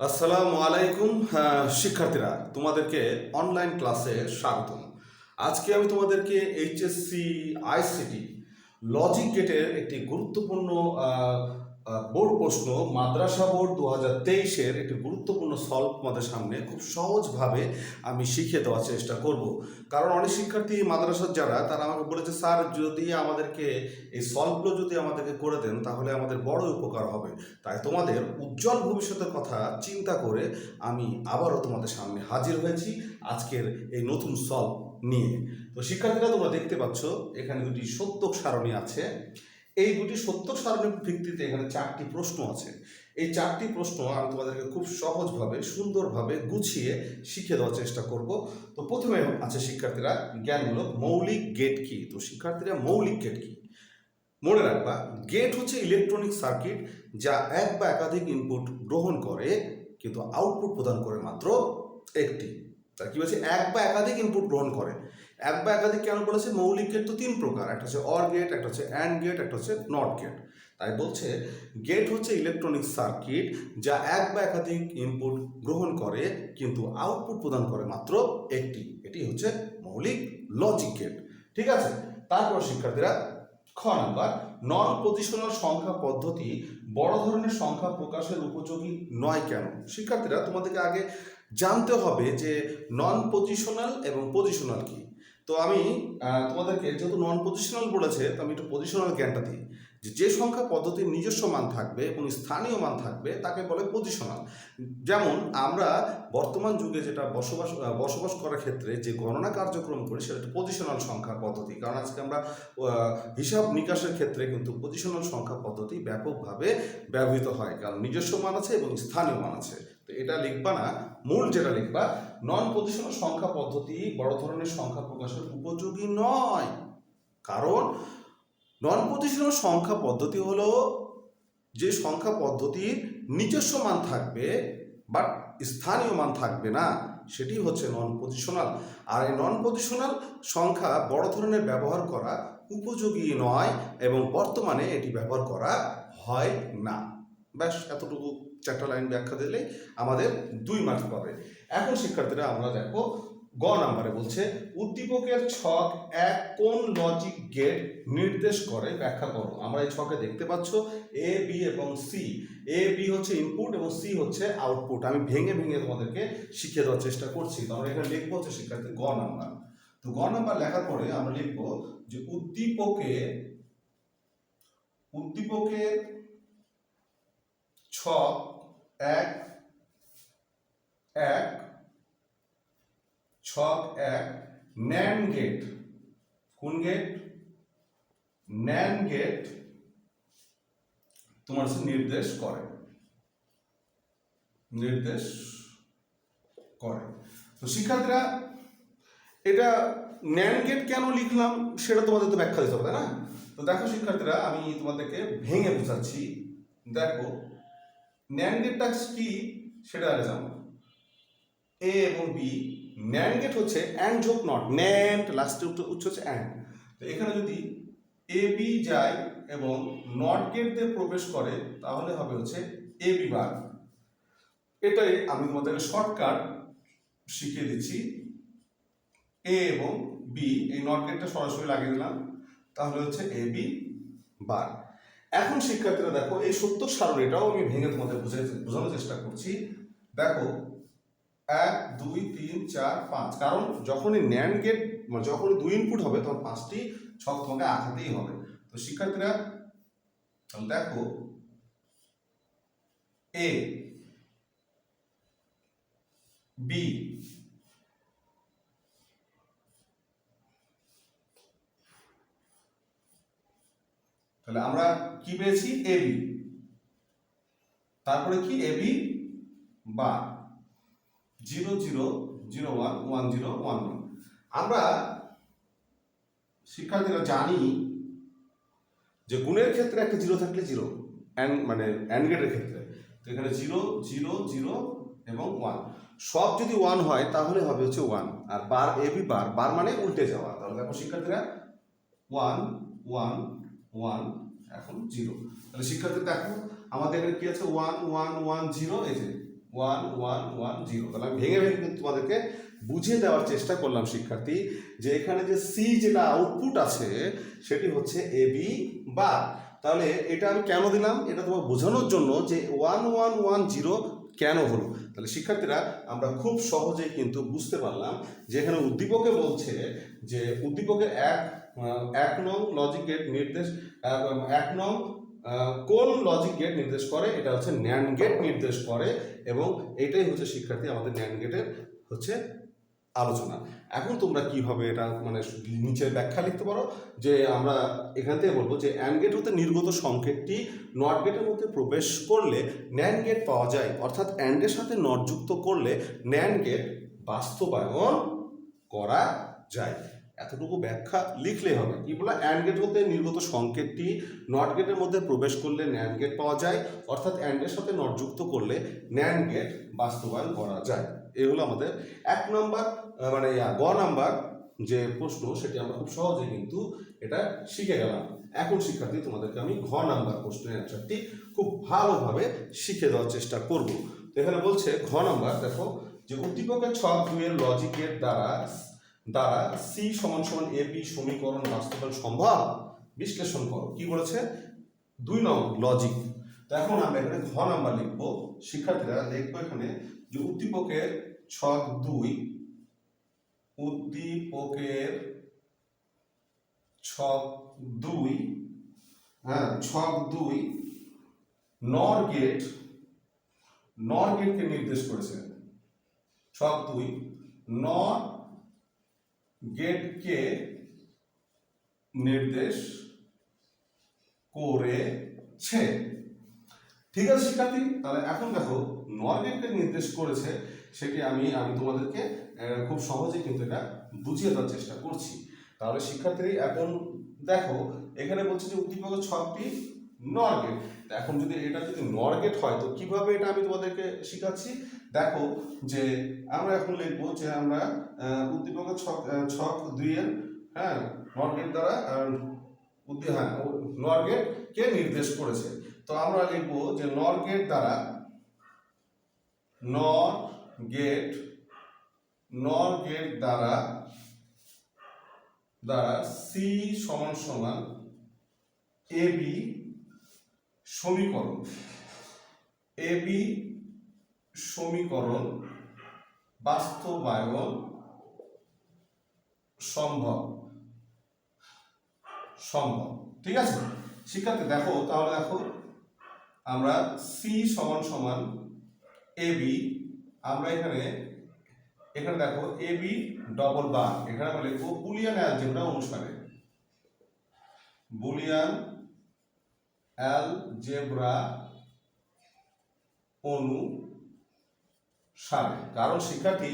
আসসালামু আলাইকুম আহ, শিক্ষার্থীরা তোমাদেরকে অনলাইন ক্লাসে স্বাগতম। আজকে আমি তোমাদেরকে এইচএসসি আইসিটি লজিক গেটের একটি গুরুত্বপূর্ণ বোর্ড প্রশ্ন, মাদ্রাসা বোর্ড দু হাজার তেইশের একটি গুরুত্বপূর্ণ সলভ তোমাদের সামনে খুব সহজভাবে আমি শিখিয়ে দেওয়ার চেষ্টা করব। কারণ অনেক শিক্ষার্থী মাদ্রাসার যারা, তারা আমাকে বলেছে, স্যার, যদি আমাদেরকে এই সলভগুলো যদি আমাদেরকে করে দেন, তাহলে আমাদের বড় উপকার হবে। তাই তোমাদের উজ্জ্বল ভবিষ্যতের কথা চিন্তা করে আমি আবারও তোমাদের সামনে হাজির হয়েছি আজকের এই নতুন সলভ নিয়ে। তো শিক্ষার্থীরা তোমরা দেখতে পাচ্ছ, এখানে দুটি সত্যক সারণী আছে। এই দুটি সত্যক সারণীর ভিত্তিতে এখানে চারটি প্রশ্ন আছে। এই চারটি প্রশ্ন আমি তোমাদেরকে খুব সহজভাবে, সুন্দরভাবে গুছিয়ে শিখিয়ে দেওয়ার চেষ্টা করব। তো প্রথমে আছে শিক্ষার্থীরা, জ্ঞানমূলক মৌলিক গেট কি? তো শিক্ষার্থীরা, মৌলিক গেট কি? মনে রাখবা গেট হচ্ছে ইলেকট্রনিক সার্কিট যা এক বা একাধিক ইনপুট গ্রহণ করে, কিন্তু আউটপুট প্রদান করে মাত্র একটি। তার কি বলছে? এক বা একাধিক ইনপুট গ্রহণ করে। এক বা একাধিক কেন বলেছে? মৌলিক গেট তো তিন প্রকার। একটা হচ্ছে অর গেট একটা হচ্ছে অ্যান্ড গেট একটা হচ্ছে নট গেট তাই বলছে গেট হচ্ছে ইলেকট্রনিক সার্কিট যা এক বা একাধিক ইনপুট গ্রহণ করে, কিন্তু আউটপুট প্রদান করে মাত্র একটি। এটি হচ্ছে মৌলিক লজিক গেট ঠিক আছে? তারপর শিক্ষার্থীরা, খ নাম্বার নন পজিশনাল সংখ্যা পদ্ধতি বড় ধরনের সংখ্যা প্রকাশের উপযোগী নয় কেন? শিক্ষার্থীরা, তোমাদেরকে আগে জানতে হবে যে নন পজিশনাল এবং পজিশনাল কি। তো আমি তোমাদেরকে যেহেতু নন পজিশনাল বলেছে, তো আমি একটু পজিশনাল জ্ঞানটা দিই। যে যে সংখ্যা পদ্ধতির নিজস্ব মান থাকবে এবং স্থানীয় মান থাকবে, তাকে বলে পজিশনাল যেমন, আমরা বর্তমান যুগে যেটা বসবাস বসবাস করার ক্ষেত্রে যে গণনা কার্যক্রম করি, সেটা পজিশনাল সংখ্যা পদ্ধতি। কারণ আজকে আমরা হিসাব নিকাশের ক্ষেত্রে কিন্তু পজিশনাল সংখ্যা পদ্ধতি ব্যাপকভাবে ব্যবহৃত হয়। কারণ নিজস্ব মান আছে এবং স্থানীয় মান আছে। তো এটা লিখবা না, মূল যেটা লিখবা নন পজিশনাল সংখ্যা পদ্ধতি বড় ধরনের সংখ্যা প্রকাশের উপযোগী নয়। কারণ নন পজিশনাল সংখ্যা পদ্ধতি হলো যে সংখ্যা পদ্ধতির নিজস্ব মান থাকবে বাট স্থানীয় মান থাকবে না, সেটি হচ্ছে নন পজিশনাল আর এই নন পজিশনাল সংখ্যা বড় ধরনের ব্যবহার করা উপযোগী নয় এবং বর্তমানে এটি ব্যবহার করা হয় না। ব্যাস, এতটুকু। চারটা লাইন ব্যাখ্যা দিলে আমাদের দুই মার্ক পাবে। এখন শিক্ষার্থীরা আমরা দেখো গ নাম্বারে বলছে, উদ্দীপকের ছক এক কোন লজিক গেট নির্দেশ করে? ব্যাখ্যা করো। আমরা এই ছকে দেখতে পাচ্ছ এ বি এবং সি এ বি হচ্ছে ইনপুট এবং সি হচ্ছে আউটপুট আমি ভেঙে ভেঙে তোমাদেরকে শিখিয়ে দেওয়ার চেষ্টা করছি। তো আমরা এখানে লিখব হচ্ছে শিক্ষার্থী গ নাম্বার তো গ নাম্বার লেখার পরে আমরা লিখব যে উদ্দীপকে, উদ্দীপকের ছক এক এক, ছক এক, ন্যান গেট। কোন গেট? ন্যান গেট তোমার নির্দেশ করে। নির্দেশ করে। তো শিক্ষার্থীরা, এটা ন্যান গেট কেন লিখলাম সেটা তোমাদের তো ব্যাখ্যা দিতে হবে না? তো দেখো শিক্ষার্থীরা, আমি তোমাদেরকে ভেঙে বোঝাচ্ছি। দেখো ন্যান গেটটা কি? সেটা আগে জানো। এ এবং বি ন্যান্ড গেট হচ্ছে অ্যান্ড যোগ নট ন্যান্ড লাস্টে উচ্চ হচ্ছে অ্যান্ড তো এখানে যদি এ বি যায় এবং নট গেট দিয়ে প্রবেশ করে, তাহলে হবে হচ্ছে এ বি বার এটাই আমি তোমাদেরকে শর্টকাট শিখিয়ে দিচ্ছি। এ এবং বি এই নট গেটটা সরাসরি লাগিয়ে দিলাম। তাহলে হচ্ছে এ বি বার এখন শিক্ষার্থীরা দেখো, এই সত্য সারণীটাও আমি ভেঙে তোমাদের বুঝে বোঝানোর চেষ্টা করছি। দেখো, এক, দুই, তিন, চার, পাঁচ। কারণ যখনই ন্যান্ড গেট যখনই দুই ইনপুট হবে, তখন পাঁচটি ছক তোমাকে আঁকাতেই হবে। তো শিক্ষার্থীরা দেখো এ বি তাহলে আমরা কি পেয়েছি? এ বি তারপরে কি? এ বি বা zero zero zero one one zero one one আমরা শিক্ষার্থীরা জানি যে গুণের ক্ষেত্রে একটা জিরো থাকলে জিরো অ্যান্ড মানে অ্যান্ড গেটের ক্ষেত্রে। তো এখানে জিরো জিরো জিরো এবং ওয়ান সব যদি ওয়ান হয়, তাহলে হবে হচ্ছে one R bar A B বার বার মানে উল্টে যাওয়া। তাহলে দেখো শিক্ষার্থীরা ওয়ান ওয়ান ওয়ান এখন জিরো তাহলে শিক্ষার্থী, দেখো, আমাদের এখানে কি আছে? ওয়ান ওয়ান ওয়ান জিরো এই যে ওয়ান ওয়ান ওয়ান জিরো তাহলে আমি ভেঙে ভেঙে কিন্তু তোমাদেরকে বুঝিয়ে দেওয়ার চেষ্টা করলাম, শিক্ষার্থী, যে এখানে যে সি যেটা আউটপুট আছে, সেটি হচ্ছে এ বি বার তাহলে এটা আমি কেন দিলাম? এটা তোমার বোঝানোর জন্য যে ওয়ান ওয়ান ওয়ান জিরো কেন হলো? তাহলে শিক্ষার্থীরা, আমরা খুব সহজেই কিন্তু বুঝতে পারলাম যে এখানে উদ্দীপকে বলছে যে উদ্দীপকের এক এক নং লজিক গেট নির্দেশ এক নং কোন লজিক গেট নির্দেশ করে? এটা হচ্ছে ন্যান্ড গেট নির্দেশ করে এবং এটাই হচ্ছে শিক্ষার্থী আমাদের ন্যান্ড গেটের হচ্ছে আলোচনা। এখন তোমরা কীভাবে এটা মানে নিচের ব্যাখ্যা লিখতে পারো? যে আমরা এখান থেকে বলব যে অ্যান্ড গেট হতে নির্গত সংকেতটি নট গেটের মধ্যে প্রবেশ করলে ন্যান্ড গেট পাওয়া যায়। অর্থাৎ অ্যান্ডের সাথে নট যুক্ত করলে ন্যান গেট বাস্তবায়ন করা যায়। এতটুকু ব্যাখ্যা লিখলেই হবে। কি বলা অ্যান্ড গেট হতে নির্গত সংকেতটি নট গেটের মধ্যে প্রবেশ করলে ন্যান্ড গেট পাওয়া যায়। অর্থাৎ অ্যান্ডের সাথে নট যুক্ত করলে ন্যান্ড গেট বাস্তবায়ন করা যায়। এই হলো আমাদের এক নম্বর মানে গ নাম্বার যে প্রশ্ন, সেটি আমরা খুব সহজে কিন্তু এটা শিখে গেলাম। এখন শিক্ষার্থী, তোমাদেরকে আমি ঘ নাম্বার প্রশ্নের অ্যান্সারটি খুব ভালোভাবে শিখে দেওয়ার চেষ্টা করব। তো এখানে বলছে, ঘ নাম্বার, দেখো, যে উদ্দীপকের ছক দুইয়ের লজিকের দ্বারা দ্বারা সি সমান সমান এ বি সমীকরণ বাস্তবায়ন সম্ভব? বিশ্লেষণ করো, কি বলেছে? দুই নং লজিক। তো এখন আমরা এখানে ঘ নাম্বার লিখব। শিক্ষার্থীরা লিখব এখানে যে উদ্দীপকের ছক দুই, উদ্দীপকের ছক দুই হ্যাঁ ছক দুই, নর গেট, নর গেটকে নির্দেশ করেছে। ছক দুই, নর গেটকে নির্দেশ করেছে। ঠিক আছে, শিক্ষার্থী, তাহলে এখন দেখো নর গেটকে নির্দেশ করেছে সেটি আমি আমি তোমাদেরকে খুব সহজে কিন্তু এটা বুঝিয়ে দেওয়ার চেষ্টা করছি। তাহলে শিক্ষার্থী এখন দেখো এখানে বলছে যে উদ্দীপকের ছকটি নর গেট এখন যদি এটা যদি নর গেট হয় তো কীভাবে এটা আমি তোমাদেরকে শিখাচ্ছি? দেখো যে আমরা এখন লিখব যে আমরা আহ, উদ্দীপকের ছক ছক দুইয়ের হ্যাঁ নর গেট দ্বারা আহ, উদ্দি হ্যাঁ নরগেট কে নির্দেশ করেছে। তো আমরা লিখব যে নর গেট দ্বারা নর গেট নর গেট দ্বারা দ্বারা সি সমান সমান এ বি সমীকরণ। এ বি সমীকরণ বাস্তবায়ন সম্ভব। সম্ভব। ঠিক আছে? শিক্ষার্থী, দেখো, তাহলে দেখো, আমরা সি সমান সমান এ বি আমরা এখানে এখানে দেখো এ বি ডবল বার এখানে আমরা লিখব বুলিয়ান অ্যালজেব্রা অনুসারে। বুলিয়ান অ্যালজেব্রা অনুসারে। কারণ শিক্ষার্থী,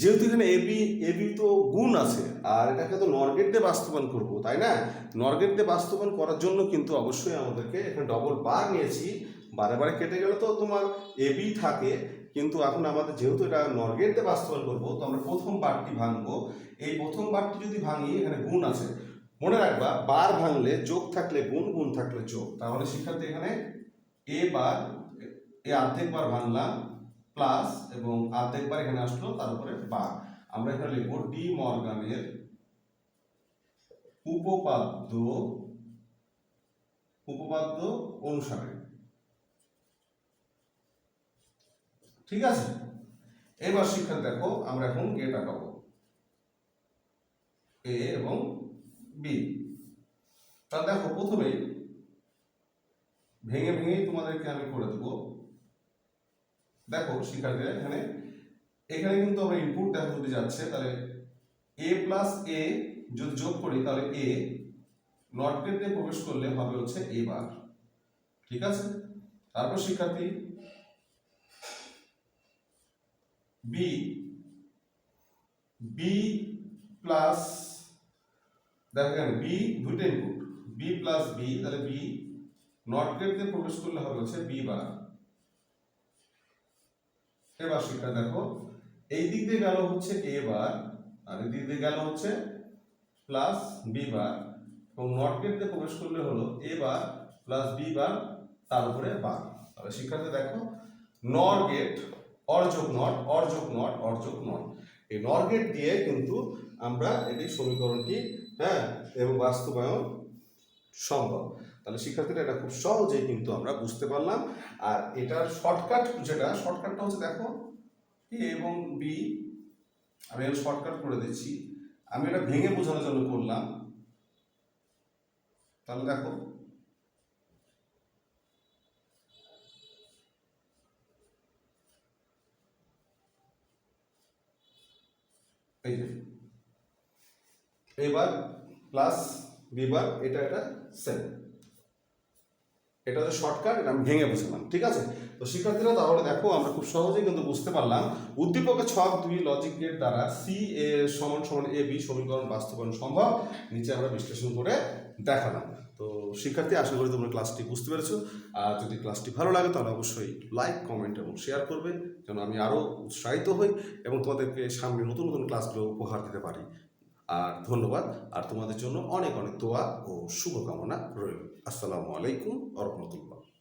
যেহেতু এখানে এবি এবি তো গুণ আছে, আর এটাকে তো নরগেট দিয়ে বাস্তবায়ন করব, তাই না? নরগেট দিয়ে বাস্তবায়ন করার জন্য কিন্তু অবশ্যই আমাদেরকে এখানে ডবল বার নিয়েছি। বারে বারে কেটে গেলে তো তোমার এবি থাকে, কিন্তু এখন আমাদের যেহেতু এটা নরগেট দিয়ে বাস্তবায়ন করব, তো আমরা প্রথম বারটি ভাঙবো। এই প্রথম বারটি যদি ভাঙি, এখানে গুণ আছে। মনে রাখবা, বার ভাঙলে যোগ থাকলে গুণ গুণ থাকলে যোগ। তাহলে শিক্ষার্থী এখানে এ বার, এ অর্ধেক বার ভাঙলাম প্লাস এবং অর্ধেক বার এখানে আসলো, তারপরে বার। আমরা এখানে লিখব ডি মর্গানের উপপাদ্য উপপাদ্য অনুসারে। ঠিক আছে? এবার শিক্ষা দেখো, আমরা এখন গেট আঁকাবো এ এবং বি তা দেখো, প্রথমে ভেঙে ভেঙেই তোমাদেরকে আমি করে দেবো। দেখো, শিক্ষার্থীরা, এখানে এখানে কিন্তু আমরা ইনপুট দেখো যদি যাচ্ছে, তাহলে এ প্লাস এ যদি যোগ করি, তাহলে এ নট গেট প্রবেশ করলে হবে হচ্ছে এ বার ঠিক আছে? তারপর শিক্ষার্থী বি বি প্লাস দেখো এখানে বি দুইটা ইনপুট বি প্লাস বি তাহলে বি নট গেট দিয়ে প্রবেশ করলে হবে হচ্ছে বি বার এবার শিক্ষা দেখো, এই দিক দিয়ে গেল হচ্ছে এ বার আর এই দিক দিয়ে গেল হচ্ছে প্লাস বি বার এবং নট গেট দিয়ে প্রবেশ করলে হলো এ বার প্লাস বি বার তার উপরে বার তাহলে শিক্ষার্থী দেখো নর গেট অর্যোগ নট অর্যোগ নট অর্যোগ নট। এই নর গেট দিয়ে কিন্তু আমরা এটি সমীকরণটি হ্যাঁ এবং বাস্তবায়ন সম্ভব। তাহলে শিক্ষার্থীরা এটা খুব সহজেই কিন্তু আমরা বুঝতে পারলাম। আর এটার শর্টকাট যেটা শর্টকাটটা হচ্ছে দেখো এ এবং বি আমি এটা শর্টকাট করে দিচ্ছি। আমি এটা ভেঙে বোঝানোর জন্য করলাম। তাহলে দেখো এই যে। এবার প্লাস বিবার এটা এটা সেম এটা হচ্ছে শর্টকাট এটা আমি ভেঙে বুঝলাম ঠিক আছে? তো শিক্ষার্থীরা, তাহলে দেখো, আমরা খুব সহজেই কিন্তু বুঝতে পারলাম, উদ্দীপকের ছক দুই লজিক গেট দ্বারা সি এ সমান সমান এ বি সমীকরণ বাস্তবায়ন সম্ভব। নিচে আমরা বিশ্লেষণ করে দেখালাম। তো শিক্ষার্থী, আশা করি তোমরা ক্লাসটি বুঝতে পেরেছ। আর যদি ক্লাসটি ভালো লাগে, তাহলে অবশ্যই লাইক কমেন্ট এবং শেয়ার করবে, যেন আমি আরও উৎসাহিত হই এবং তোমাদেরকে সামনে নতুন নতুন ক্লাসগুলো উপহার দিতে পারি। আর ধন্যবাদ। আর তোমাদের জন্য অনেক অনেক দোয়া ও শুভকামনা রইল। আসসালামু আলাইকুম রহমতুল্লাহ।